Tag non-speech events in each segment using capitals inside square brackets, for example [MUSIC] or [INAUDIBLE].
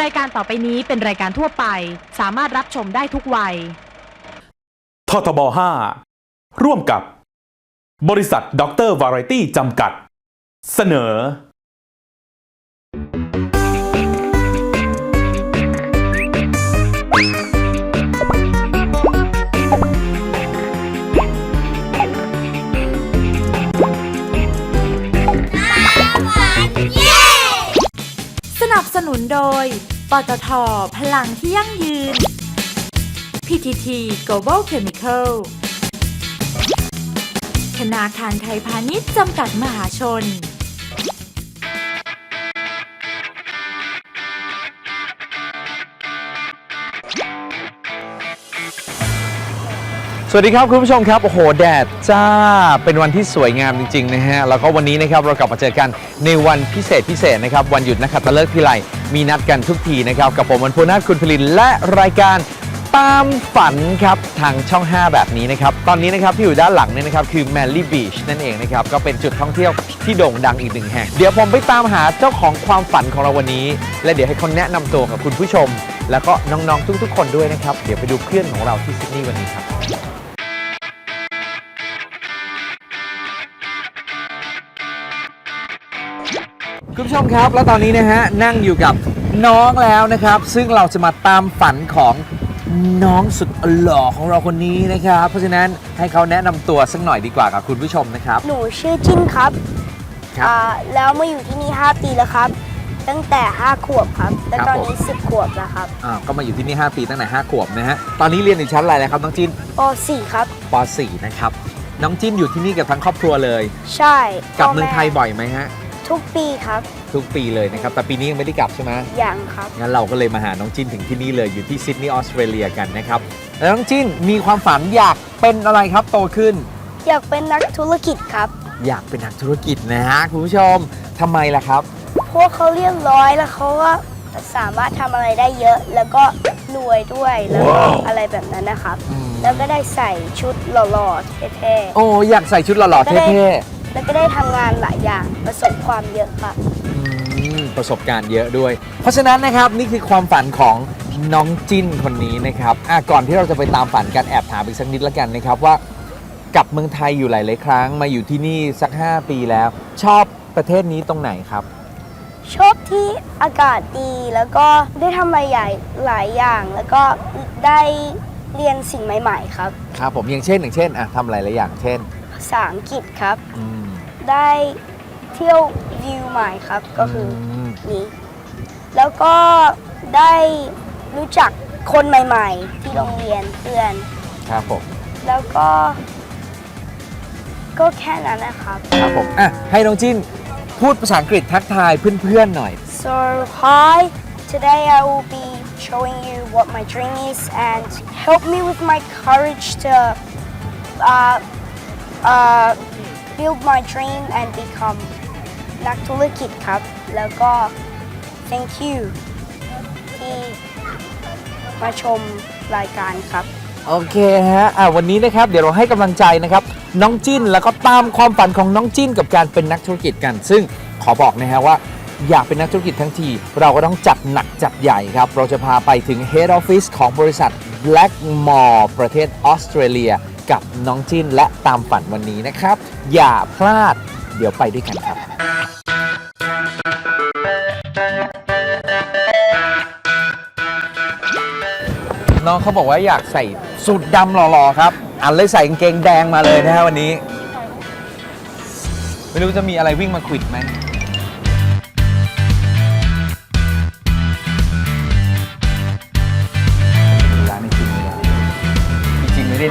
รายการต่อไปนี้เป็นรายการทั่วไป สามารถรับชมได้ทุกวัย ททบ 5 ร่วมกับบริษัทด็อกเตอร์วารตี้จำกัด เสนอ สนุนโดย ปตทพลังที่ยั่งยืน PTT Global Chemical ธนาคารไทยพาณิชย์จำกัดมหาชน วัสดีครับคุณผู้ชมครับ โอ้โห แดดจ้า เป็นวันที่สวยงามจริง ๆ นะฮะ แล้วก็วันนี้นะครับเรากลับมาเจอกันในวันพิเศษพิเศษนะครับ วันหยุดนักขัตฤกษ์ที่ไรมีนัดกันทุกทีนะครับ กับผมวันพูนาถคุณพลินและรายการตามฝันครับทางช่อง 5 แบบนี้นะครับ ตอนนี้นะครับที่อยู่ด้านหลังเนี่ยนะครับคือ m a l l y Beach นั่นเองนะครับ ก็เป็นจุดท่องเที่ยวที่โด่งดังอีกหนึ่งแห่ง เดี๋ยวผมไปตามหาเจ้าของความฝันของเราวันนี้ และเดี๋ยวให้เขาแนะนำตัวกับคุณผู้ชม แล้วก็น้องๆทุกๆ คนด้วยนะครับ เดี๋ยวไปดูเพื่อนของเราที่ซิดนีย์วันนี้ครับ คุณผู้ชมครับ แล้วตอนนี้นะฮะนั่งอยู่กับน้องแล้วนะครับ ซึ่งเราจะมาตามฝันของน้องสุดหล่อของเราคนนี้นะครับ เพราะฉะนั้นให้เขาแนะนำตัวสักหน่อยดีกว่ากับคุณผู้ชมนะครับ หนูชื่อจิ้นครับครับ อ่าแล้วมาอยู่ที่นี่ 5 ปีแล้วครับ ตั้งแต่ 5 ขวบครับ และครับตอนผมนี้ 10 ขวบแล้วครับอ่าก็มาอยู่ที่นี่5ปีตั้งแต่5ขวบนะฮะตอนนี้เรียนอยู่ชั้นอะไรแล้วครับน้องจินป .4 ครับ ป .4 นะครับน้องจินอยู่ที่นี่กับทั้งครอบครัวเลย ใช่กลับพ่เมืองไทยบ่อยไหมฮะ ทุกปีครับ ทุกปีเลยนะครับ แต่ปีนี้ยังไม่ได้กลับใช่ไหมอย่างครับ งั้นเราก็เลยมาหาน้องจินถึงที่นี่เลยอยู่ที่ซิดนีย์ออสเตรเลียกันนะครับ แล้วน้องจินมีความฝันอยากเป็นอะไรครับโตขึ้น อยากเป็นนักธุรกิจครับ อยากเป็นนักธุรกิจนะฮะคุณผู้ชมทำไมล่ะครับเพราะวกเขาเรียบร้อยแล้วเขาก็สามารถทำอะไรได้เยอะ แล้วก็รวยด้วยแล้วก็อะไรแบบนั้นนะครับอืมแล้วก็ได้ใส่ชุดหล่อๆเท่โอ้อยากใส่ชุดหล่อๆก็ได้เท่ๆ แล้วก็ได้ทำงานหลายอย่างประสบความเยอะครับๆอืมประสบการณ์เยอะด้วย เพราะฉะนั้นนะครับนี่คือความฝันของน้องจิ้นคนนี้นะครับอะก่อนที่เราจะไปตามฝันกันแอบถามอีกสักนิดละกันนะครับว่ากลับเมืองไทยอยู่หลายๆครั้งมาอยู่ที่นี่สัก 5 ปีแล้ว ชอบประเทศนี้ตรงไหนครับ ชอบที่อากาศดีแล้วก็ได้ทำอะไรใหญ่หลายอย่าง แล้วก็ได้เรียนสิ่งใหม่ ๆ ครับ ครับผมอย่างเช่นอย่างเช่นอะทำอะไรหลายอย่างเช่น ภาษาอังกฤษครับ อืม ได้เที่ยววิวใหม่ครับก็คืออม นี้แล้วก็ได้รู้จักคนใหม่ ๆ ที่โรงเรียนเพื่อน ครับผม แล้วก็ ก็แค่นั้นนะครับ ครับผม อะ ให้น้องจิ้นพูดภาษาอังกฤษทักทายเพื่อนๆหน่อย So hi, today I will be showing you what my dream is and help me with my courage to uh, uh, build my dream and become นักธุรกิจครับ แล้วก็ thank you ที่มาชมรายการครับ โอเคฮะอะวันนี้นะครับ เดี๋ยวเราให้กำลังใจนะครับ น้องจิ้นแล้วก็ตามความฝันของน้องจิ้นกับการเป็นนักธุรกิจกัน ซึ่งขอบอกนะฮะว่า อยากเป็นนักธุรกิจทั้งที เราก็ต้องจัดหนักจัดใหญ่ครับ เราจะพาไปถึง Head Office ของบริษัท Blackmore ประเทศออสเตรเลีย กับน้องจิ้นและตามฝันวันนี้นะครับ อย่าพลาดเดี๋ยวไปด้วยกันครับ น้องเขาบอกว่าอยากใส่สูทดำหล่อๆครับ อันเลยใส่กางเกงแดงมาเลยนะฮะวันนี้ ไม่รู้จะมีอะไรวิ่งมาควิดไหม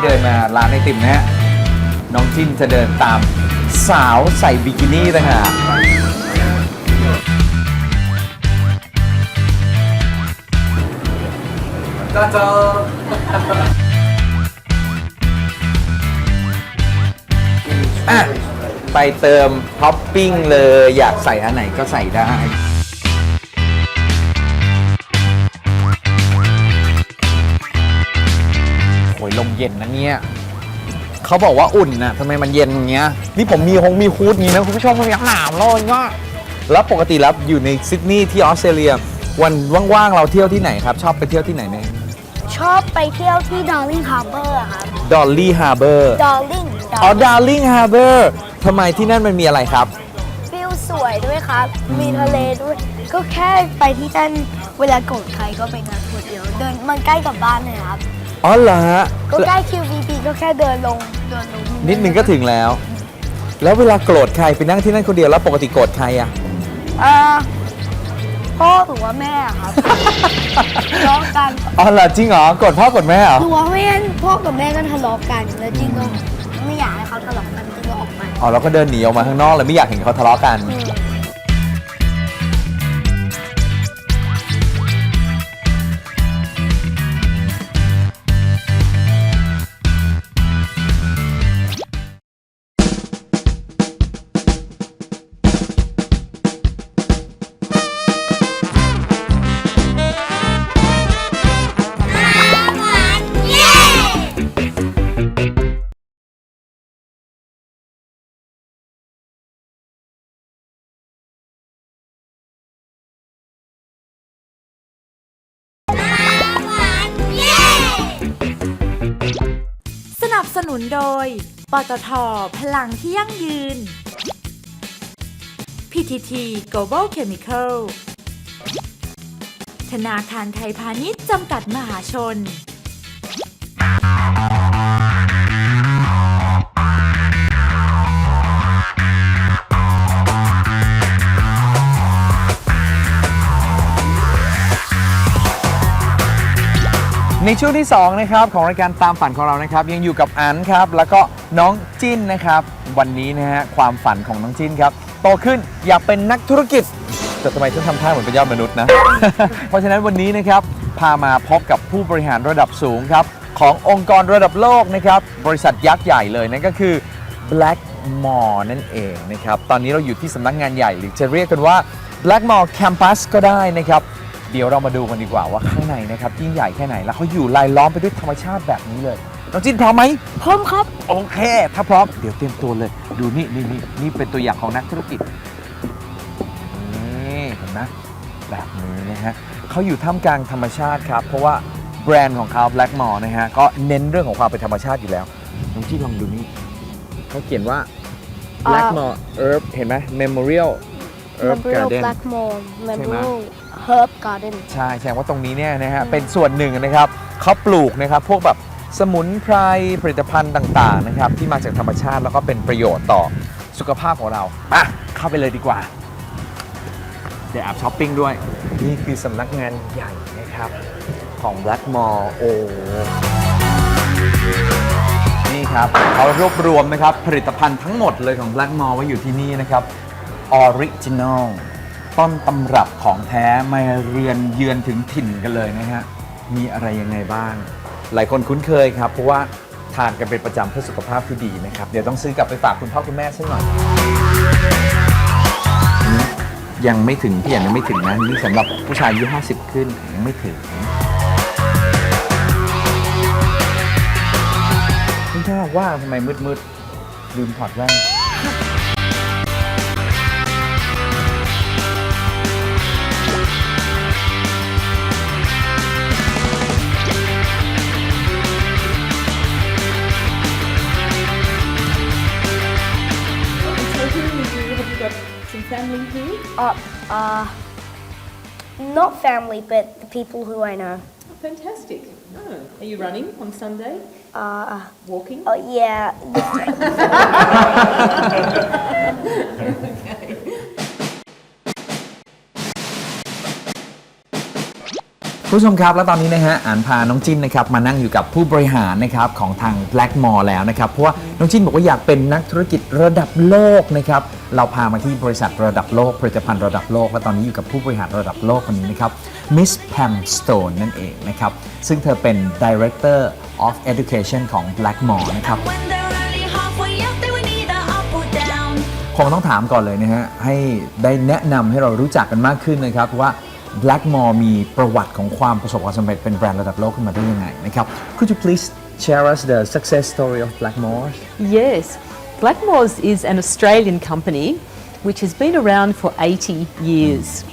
เดินมาร้านไอติมนะฮะน้องจิ้นจะเดินตามสาวใส่บิกินี่ต่างหากอะไปเติมท็อปปิ้งเลยอยากใส่อันไหนก็ใส่ได้ ยลมเย็นนะเนี่ยเขาบอกว่าอุ่นนะทำไมมันเย็นอย่างเงี้ย นี่ผมมีฮงมีฮูดงี้นะคุณผู้ชมมันยังหนาวเลยก็แล้วปกติแล้วอยู่ในซิดนีย์ที่ออสเตรเลีย วันว่างๆเราเที่ยวที่ไหนครับ ชอบไปเที่ยวที่ไหนไหมชอบไปเที่ยวที่ Darling Harbor อะครับดอลลี่ฮาร์เบอร์ Darling อ๋อดาร์ลิงฮาร์เบอร์ทำไมที่นั่นมันมีอะไรครับวิวสวยด้วยครับ มีทะเลด้วย ก็แค่ไปที่นั่นเวลาโกรธใครก็ไปงานคนเดียวเดินมันใกล้กับบ้านเลยครับ อ๋อเหรอฮะ ก็ใกล้ QVB ก็แค่เดินลงเดินลงนิดนึงก็ถึงแล้ว แล้วเวลาโกรธใครไปนั่งที่นั่นคนเดียวแล้วปกติโกรธใครอะอ่าพ่อหรือว่าแม่อะครับทะเลาะกันอ๋อเหรอจริงเหรอโกรธพ่อโกรธแม่เหรอหรือว่าไม่งั้นพ่อกับแม่ก็ทะเลาะกันแล้วจริงก็ไม่อยากให้เขาทะเลาะกันจริงก็ออกไปอ๋อเราก็เดินหนีออกมาข้างนอกเลยไม่อยากเห็นเขาทะเลาะกันสนั นุนโดย ปตทพลังที่ยั่งยืน PTT Global Chemical ธนาคารไทยพาณิชย์จำกัดมหาชน ในช่วงที่2นะครับของรายการตามฝันของเรานะครับ ยังอยู่กับอันครับ แล้วก็น้องจิ้นนะครับ วันนี้นะฮะความฝันของน้องจิ้นครับโตขึ้นอยากเป็นนักธุรกิจแต่ทำไมฉันทำท่าเหมือนเป็นยอดมนุษย์นะ เพราะฉะนั้นวันนี้นะครับพามาพบกับผู้บริหารระดับสูงครับ ขององค์กรระดับโลกนะครับ บริษัทยักษ์ใหญ่เลยนั่นก็คือ Blackmore นั่นเองนะครับ ตอนนี้เราอยู่ที่สำนักงานใหญ่หรือจะเรียกกันว่า Blackmore Campus ก็ได้นะครับ เดี๋ยวเรามาดูกันดีกว่าว่าข้างในนะครับยิ่งใหญ่แค่ไหนแล้วเขาอยู่รายล้อมไปด้วยธรรมชาติแบบนี้เลยน้องจินพร้อมไหมพร้อมครับ โอเค ถ้าพร้อมเดี๋ยวเตรียมตัวเลย ดูนี่นี่นี่นี่เป็นตัวอย่างของนักธุรกิจนี่เห็นไหมแบบนี้นะฮะเขาอยู่ท่ามกลางธรรมชาติครับ เพราะว่าแบรนด์ของเขา Blackmore นะฮะก็เน้นเรื่องของความเป็นธรรมชาติอยู่แล้วน้องจินลองดูนี่เขาเขียนว่า Blackmore Herb เห็นไหม Memorial Herb Memorial Garden Blackmore ใช่ไหม Memorial Herb Garden ใช่แสดงว่าตรงนี้เนี่ยนะฮะเป็นส่วนหนึ่งนะครับเขาปลูกนะครับพวกแบบสมุนไพรผลิตภัณฑ์ต่างๆนะครับที่มาจากธรรมชาติแล้วก็เป็นประโยชน์ต่อสุขภาพของเราอะเข้าไปเลยดีกว่าเดี๋ยวแอบช้อปปิ้งด้วย นี่คือสำนักงานใหญ่นะครับ ของ Blackmore โอ้นี่ครับเขารวบรวมนะครับผลิตภัณฑ์ทั้งหมดเลยของ Blackmore ไว้อยู่ที่นี่นะครับออริจินอล ต้นตำรับของแท้มาเรือนเยือนถึงถิ่นกันเลยนะฮะ มีอะไรยังไงบ้าง หลายคนคุ้นเคยครับ เพราะว่าทานกันเป็นประจำเพื่อสุขภาพที่ดีนะครับ เดี๋ยวต้องซื้อกลับไปฝากคุณพ่อคุณแม่สักหน่อย ยังไม่ถึงพี่ยังไม่ถึงนะนี่สำหรับผู้ชายอายุ50 ขึ้นยังไม่ถึงคุณถ้าว่าทำไมมืดๆลืมถอดแว่น Uh, uh, not family, but the people who I know. Fantastic. Oh, are you running on Sunday? Uh, Walking? oh yeah, [LAUGHS] [LAUGHS] [LAUGHS] ผู้ชมครับแล้วตอนนี้นะฮะอ่านพาน้องจิ้นนะครับมานั่งอยู่กับผู้บริหารนะครับของทาง Blackmore แล้วนะครับเพราะว่าน้องจิ้นบอกว่าอยากเป็นนักธุรกิจระดับโลกนะครับเราพามาที่บริษัทระดับโลกผลิตภัณฑ์ระดับโลกและตอนนี้อยู่กับผู้บริหารระดับโลกคนนี้นะครับ Miss Pam Stone นั่นเองนะครับซึ่งเธอเป็น Director of Education ของ Blackmore นะครับ คงต้องถามก่อนเลยนะฮะให้ได้แนะนำให้เรารู้จักกันมากขึ้นนะครับว่า Blackmore มีประวัติของความประสบความสำเร็จเป็นแบรนด์ระดับโลกขึ้นมาได้ยังไงนะครับ Could you please share us the success story of Blackmore Yes. Blackmores is an Australian company which has been around for 80 years.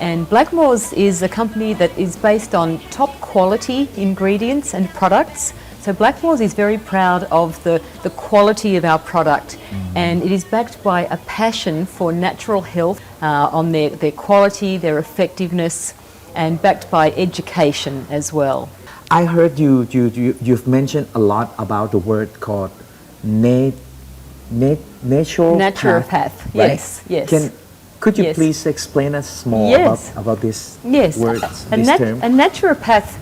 And Blackmore's is a company that is based on top quality ingredients and products. so Blackmore's is very proud of the, the quality of our product and it is backed by a passion for natural health uh, on their, their quality, their effectiveness and backed by education as well. I heard you, you, you you've mentioned a lot about the word called nat, nat, natural Naturopath, yes, yes. Can could you Yes. please explain us more Yes. about, about this Yes, word, a, this nat- a naturopath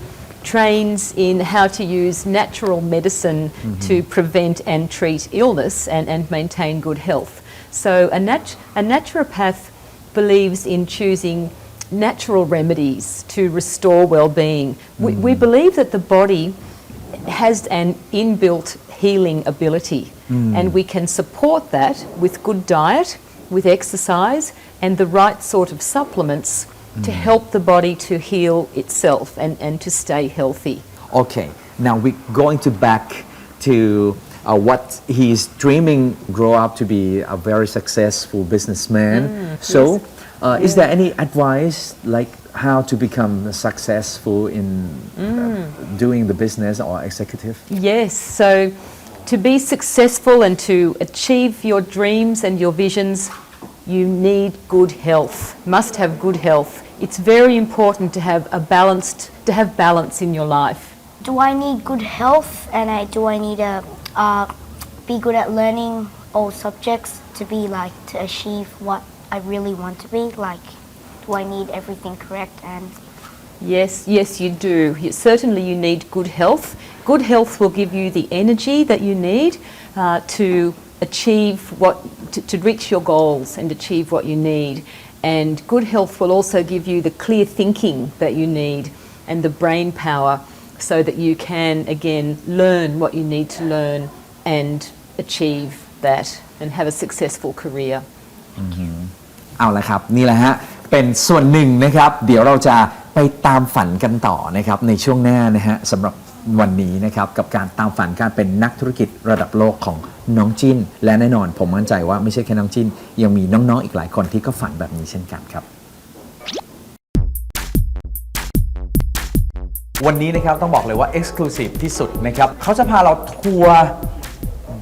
trains in how to use natural medicine mm-hmm. to prevent and treat illness and, and maintain good health. So, a, nat- a naturopath believes in choosing natural remedies to restore well being. We, we mm. believe that the body has an inbuilt healing ability, mm. and we can support that with good diet, with exercise, and the right sort of supplements to help the body to heal itself and, and to stay healthy. Okay, now we're going to back to uh, what he's dreaming grow up to be a very successful businessman. so, uh, is there any advice like how to become successful in uh, doing the business or executive? Yes, so to be successful and to achieve your dreams and your visions, you need good health. Must have good health. It's very important to have a balanced to have balance in your life. Do I need good health and I do I need to uh, be good at learning all subjects to be like to achieve what I really want to be? Like, do I need everything correct and Yes, yes, you do. You, certainly, you need good health. Good health will give you the energy that you need uh, to achieve what, to, to reach your goals and achieve what you need. And good health will also give you the clear thinking that you need and the brain power so that you can, again, learn what you need to learn and achieve that and have a successful career. เอาละครับ นี่แหละฮะ เป็นส่วนหนึ่งนะครับ เดี๋ยวเราจะไปตามฝันกันต่อนะครับ ในช่วงหน้านะฮะสำหรับวันนี้นะครับ กับการตามฝันการเป็นนักธุรกิจระดับโลกของ น้องจิ้นและแน่นอนผมมั่นใจว่าไม่ใช่แค่น้องจิ้นยังมีน้องๆอีกหลายคนที่ก็ฝันแบบนี้เช่นกันครับ วันนี้นะครับต้องบอกเลยว่า Exclusive ที่สุดนะครับเขาจะพาเราทัวร์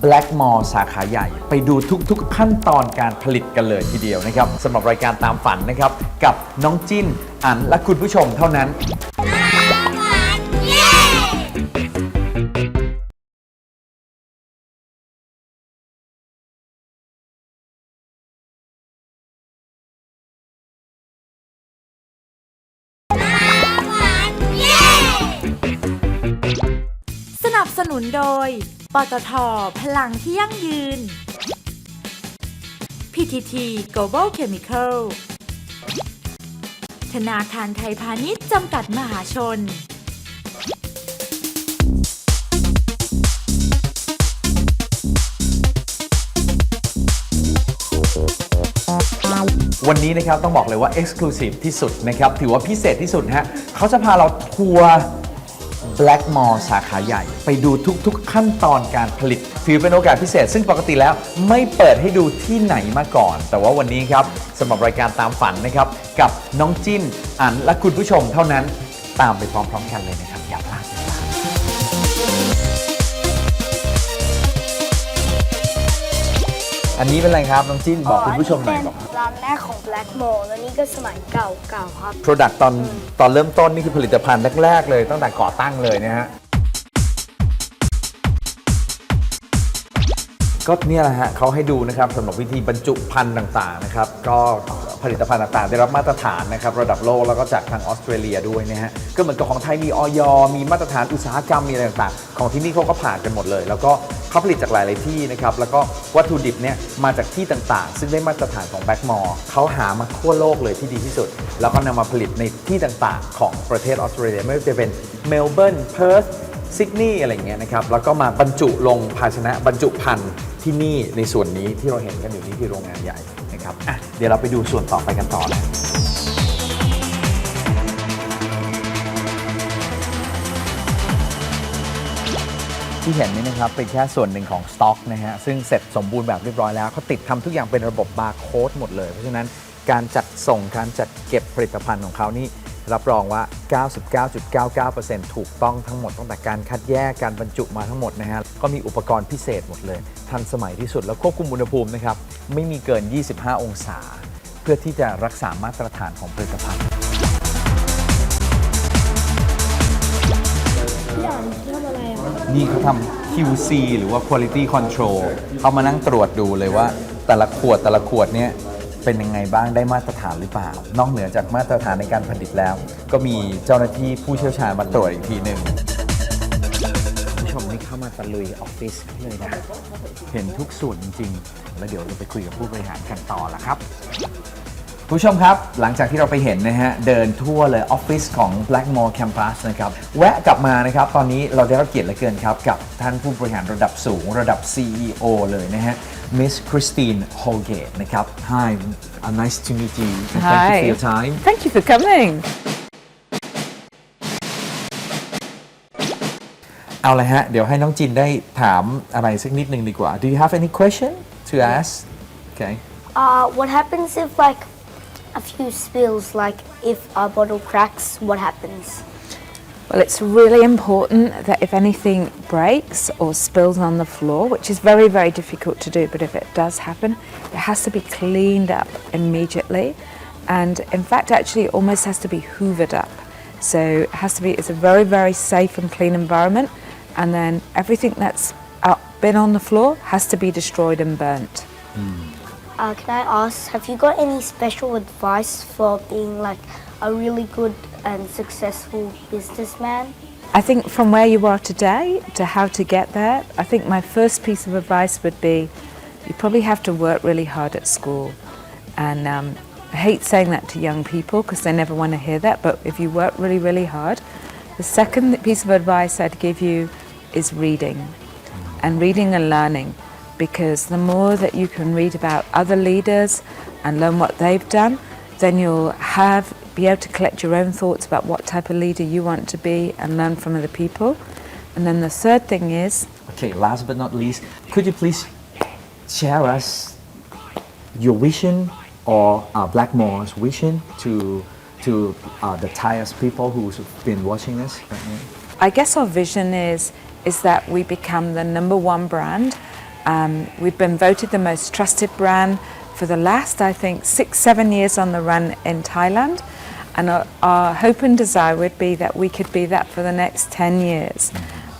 Black Mall สาขาใหญ่ ไปดูทุกๆ ขั้นตอนการผลิตกันเลยทีเดียวนะครับสำหรับรายการตามฝันนะครับ กับน้องจิ้นอันและคุณผู้ชมเท่านั้น โดย ปตท พลังที่ยั่งยืน PTT Global Chemical ธนาคารไทยพาณิชย์จำกัดมหาชนวันนี้นะครับต้องบอกเลยว่า Exclusive ที่สุดนะครับ ถือว่าพิเศษที่สุดฮะเขาจะพาเราทัวร์ Black Mall สาขาใหญ่ ไปดูทุกๆ ขั้นตอนการผลิต ถือเป็นโอกาสพิเศษ ซึ่งปกติแล้วไม่เปิดให้ดูที่ไหนมาก่อน แต่ว่าวันนี้ครับสำหรับรายการตามฝันนะครับ กับน้องจิ้นอันและคุณผู้ชมเท่านั้นตามไปพร้อมๆกันเลยนะครับ อันนี้เป็นอะไรครับน้องจิ้นบอกคุณผู้ชมหน่อยบอกร้านแรกของ Black Mall แล้วนี่ก็สมัยเก่าๆครับ Product ตอนตอนเริ่มต้นนี่คือผลิตภัณฑ์แรกๆเลยตั้งแต่ก่อตั้งเลยนะฮะ ก็เนี่ยแหละฮะเขาให้ดูนะครับสำหรับวิธีบรรจุภัณฑ์ต่างๆนะครับก็ผลิตภัณฑ์ต่างๆ ได้รับมาตรฐานนะครับระดับโลกแล้วก็จากทางออสเตรเลียด้วยนะฮะก็เหมือนกับของไทยมีออยมีมาตรฐานอุตสาหกรรมมีอะไรต่างๆ ของที่นี่เขาก็ผ่านกันหมดเลย แล้วก็เขาผลิตจากหลายๆที่นะครับแล้วก็วัตถุดิบเนี่ยมาจากที่ต่างๆ ซึ่งได้มาตรฐานของแบ็กมอร์เขาหามาทั่วโลกเลยที่ดีที่สุด แล้วก็นำมาผลิตในที่ต่างๆ ของประเทศออสเตรเลียไม่ว่าจะเป็นเมลเบิร์นเพิร์ธ ซิดนีย์อะไรเงี้ยนะครับแล้วก็มาบรรจุลงภาชนะบรรจุภัณฑ์ที่นี่ในส่วนนี้ที่เราเห็นกันอยู่นี่ที่โรงงานใหญ่นะครับอะเดี๋ยวเราไปดูส่วนต่อไปกันต่อนะที่เห็นนี่นะครับเป็นแค่ส่วนหนึ่งของสต็อกนะฮะซึ่งเสร็จสมบูรณ์แบบเรียบร้อยแล้วเขาติดทำทุกอย่างเป็นระบบบาร์โค้ดหมดเลย เพราะฉะนั้นการจัดส่งการจัดเก็บผลิตภัณฑ์ของเขานี่ รับรองว่า 99.99%ถูกต้องทั้งหมดตั้งแต่การคัดแยกการบรรจุมาทั้งหมดนะฮะก็มีอุปกรณ์พิเศษหมดเลย ทันสมัยที่สุดแล้วควบคุมอุณหภูมินะครับไม่มีเกิน 25 องศา เพื่อที่จะรักษามาตรฐานของผลิตภัณฑ์นี่เขาทำ QC หรือว่า Quality Control เขามานั่งตรวจดูเลยว่าแต่ละขวดแต่ละขวดเนี่ย เป็นยังไงบ้างได้มาตรฐานหรือเปล่า นอกเหนือจากมาตรฐานในการผลิตแล้ว ก็มีเจ้าหน้าที่ผู้เชี่ยวชาญมาตรวจอีกทีหนึ่งคุณผู้ชมนี่เข้ามาตะลุยออฟฟิศเลยนะ เห็นทุกส่วนจริงๆ แล้วเดี๋ยวเราไปคุยกับผู้บริหารกันต่อละครับผู้ชมครับ หลังจากที่เราไปเห็นนะฮะ เดินทั่วเลยออฟฟิศของ Blackmore Campus นะครับ แวะกลับมานะครับ ตอนนี้เราได้รับเกียรติเหลือเกินครับ กับท่านผู้บริหารระดับสูงระดับ CEO เลยนะฮะ Miss Christine Holgate นะครับ Hi uh, nice to meet you and thank you for Hi. your time Thank you for coming. เอาเลยฮะ เดี๋ยวให้น้องจินได้ถามอะไรสักนิดหนึ่งดีกว่า Do you have any question to ask Okay Uh, what happens if like a few spills, like if a bottle cracks, what happens? Well, it's really important that if anything breaks or spills on the floor, which is very, very difficult to do, but if it does happen, it has to be cleaned up immediately. And in fact, actually, it almost has to be hoovered up. So it has to be, it's a very, very safe and clean environment. And then everything that's out, been on the floor has to be destroyed and burnt. Uh, can I ask, have you got any special advice for being like a really good and successful businessman? I think from where you are today to how to get there, I think my first piece of advice would be you probably have to work really hard at school. And um, I hate saying that to young people because they never want to hear that, but if you work really, really hard, the second piece of advice I'd give you is reading and reading and learning because the more that you can read about other leaders and learn what they've done, then you'll have be able to collect your own thoughts about what type of leader you want to be and learn from other people. And then the third thing is Okay, last but not least, could you please share us your vision or uh, Blackmore's vision to to uh, the Thai people who's been watching us right now? I guess our vision is is that we become the number one brand. Um, we've been voted the most trusted brand for the last, I think, six, seven years on the run in Thailand. And our, our hope and desire would be that we could be that for the next 10 years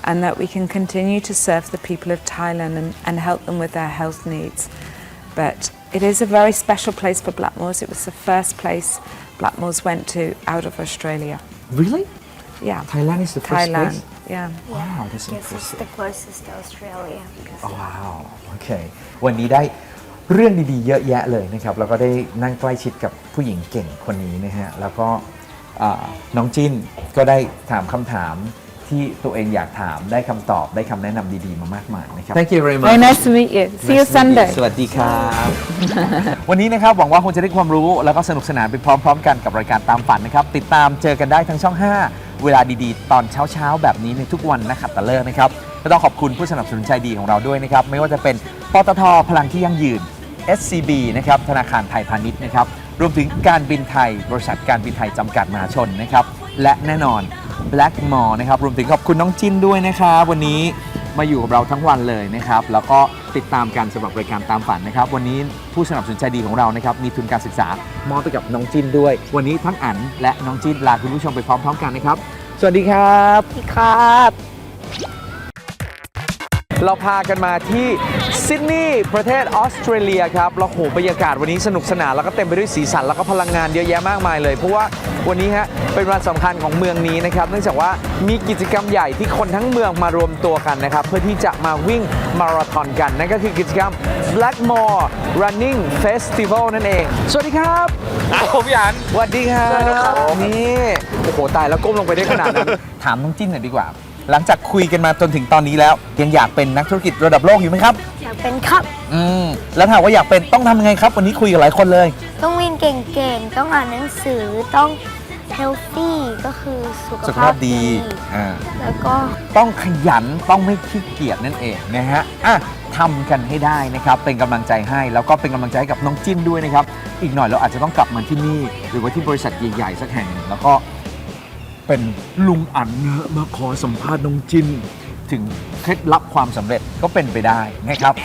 and that we can continue to serve the people of Thailand and, and help them with their health needs. But it is a very special place for Blackmores. It was the first place Blackmores went to out of Australia. Really? Yeah. Thailand is the first Thailand. place? Yeah. Wow, that's Yes, it's impressive. the closest to Australia. ว้าว โอเค วันนี้ได้ เรื่องดีๆ เยอะแยะเลยนะครับ แล้วก็ได้นั่งใกล้ชิดกับผู้หญิงเก่งคนนี้นะฮะ แล้วก็อ่าน้องจิ้นก็ได้ถามคำถามที่ตัวเองอยากถามได้คำตอบได้คำแนะนำดีๆ มามากมายนะครับ Thank you very much Very nice to meet you. See you Nice to meet Sunday. สวัสดีครับ วันนี้นะครับหวังว่าคงจะได้ความรู้แล้วก็สนุกสนานไปพร้อมๆ กันกับรายการตามฝันนะครับ ติดตามเจอกันได้ทั้งช่อง 5 เวลาดีๆ ตอนเช้าๆ แบบนี้ในทุกวันนะครับตะเลิกนะครับก็ต้องขอบคุณผู้สนับสนุนใจดีของเราด้วยนะครับ ไม่ว่าจะเป็นปตทพลังที่ยั่งยืน SCB นะครับธนาคารไทยพาณิชย์นะครับรวมถึงการบินไทย บริษัทการบินไทยจำกัดมหาชนนะครับและแน่นอน Blackmore นะครับรวมถึงขอบคุณน้องจินด้วยนะครับวันนี้มาอยู่กับเราทั้งวันเลยนะครับแล้วก็ติดตามกันสำหรับรายการตามฝันนะครับ วันนี้ผู้สนับสนุนใจดีของเรานะครับมีทุนการศึกษามอบไปกับน้องจินด้วย วันนี้ทั้งอันและน้องจินลาคุณผู้ชมไปพร้อมๆกันนะครับ สวัสดีครับ ครับ เราพากันมาที่ซิดนีย์ประเทศออสเตรเลียครับแล้วโหบรรยากาศวันนี้สนุกสนานแล้วก็เต็มไปด้วยสีสันแล้วก็พลังงานเยอะแยะมากมายเลยเพราะว่าวันนี้ฮะเป็นวันสำคัญของเมืองนี้นะครับเนื่องจากว่ามีกิจกรรมใหญ่ที่คนทั้งเมืองมารวมตัวกันนะครับเพื่อที่จะมาวิ่งมาราธอนกันนั่นก็คือกิจกรรม Blackmore Running Festival นั่นเอง สวัสดีครับผมยันสวัสดีครับนี่โอ้โหตายแล้วก้มลงไปได้ขนาดนั้นถามน้องจิ้นหน่อยดีกว่า หลังจากคุยกันมาจนถึงตอนนี้แล้ว ยังอยากเป็นนักธุรกิจระดับโลกอยู่ไหมครับ อยากเป็นครับ อืมแล้วถามว่าอยากเป็นต้องทำยังไงครับ วันนี้คุยกับหลายคนเลย ต้องวิ่งเก่งๆ ต้องอ่านหนังสือต้อง healthy ก็คือสุขสุขภาภาพพดีดีอ่าแล้วก็ต้องขยันต้องไม่ขี้เกียจนั่นเองนะฮะอะทำกันให้ได้นะครับ เป็นกำลังใจให้แล้วก็เป็นกำลังใจให้กับน้องจิ้นด้วยนะครับ อีกหน่อยเราอาจจะต้องกลับมาที่นี่ หรือว่าที่บริษัทใหญ่ๆสักแห่งหนึ่งแล้วก็ เป็นลุงอันนะมาขอสัมภาษณ์น้องจิ้นถึงเคล็ดลับความสำเร็จก็เป็นไปได้นะครับ